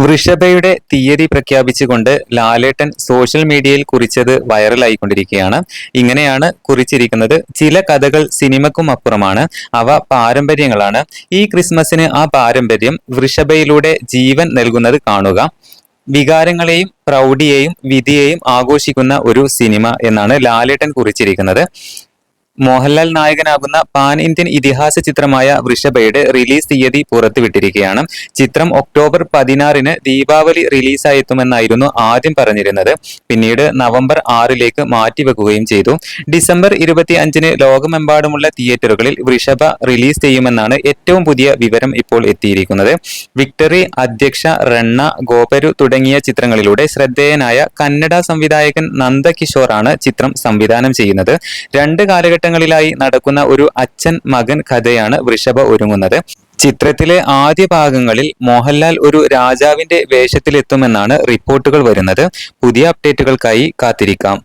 വൃഷഭയുടെ തീയതി പ്രഖ്യാപിച്ചുകൊണ്ട് ലാലേട്ടൻ സോഷ്യൽ മീഡിയയിൽ കുറിച്ചത് വൈറലായിക്കൊണ്ടിരിക്കുകയാണ് ഇങ്ങനെയാണ് കുറിച്ചിരിക്കുന്നത്. ചില കഥകൾ സിനിമക്കും അപ്പുറമാണ്. അവ പാരമ്പര്യങ്ങളാണ്. ഈ ക്രിസ്മസിന് ആ പാരമ്പര്യം വൃഷഭയിലൂടെ ജീവൻ നൽകുന്നത് കാണുക. വികാരങ്ങളെയും പ്രൗഢിയെയും വിധിയെയും ആഘോഷിക്കുന്ന ഒരു സിനിമ എന്നാണ് ലാലേട്ടൻ കുറിച്ചിരിക്കുന്നത്. മോഹൻലാൽ നായകനാകുന്ന പാൻ ഇന്ത്യൻ ഇതിഹാസ ചിത്രമായ വൃഷഭയുടെ റിലീസ് തീയതി പുറത്തുവിട്ടിരിക്കുകയാണ്. ചിത്രം ഒക്ടോബർ പതിനാറിന് ദീപാവലി റിലീസായി എത്തുമെന്നായിരുന്നു ആദ്യം പറഞ്ഞിരുന്നത്. പിന്നീട് നവംബർ ആറിലേക്ക് മാറ്റിവെക്കുകയും ചെയ്തു. ഡിസംബർ ഇരുപത്തി അഞ്ചിന് ലോകമെമ്പാടുമുള്ള തിയേറ്ററുകളിൽ വൃഷഭ റിലീസ് ചെയ്യുമെന്നാണ് ഏറ്റവും പുതിയ വിവരം ഇപ്പോൾ എത്തിയിരിക്കുന്നത്. വിക്ടറി അധ്യക്ഷ റണ്ണ ഗോപരു തുടങ്ങിയ ചിത്രങ്ങളിലൂടെ ശ്രദ്ധേയനായ കന്നഡ സംവിധായകൻ നന്ദകിഷോറാണ് ചിത്രം സംവിധാനം ചെയ്യുന്നത്. രണ്ട് കാലഘട്ടങ്ങളിലായി നടക്കുന്ന ഒരു അച്ഛൻ മകൻ കഥയാണ് വൃഷഭ ഒരുങ്ങുന്നത്. ചിത്രത്തിലെ ആദ്യ ഭാഗങ്ങളിൽ മോഹൻലാൽ ഒരു രാജാവിന്റെ വേഷത്തിലെത്തുമെന്നാണ് റിപ്പോർട്ടുകൾ വരുന്നത്. പുതിയ അപ്ഡേറ്റുകൾക്കായി കാത്തിരിക്കാം.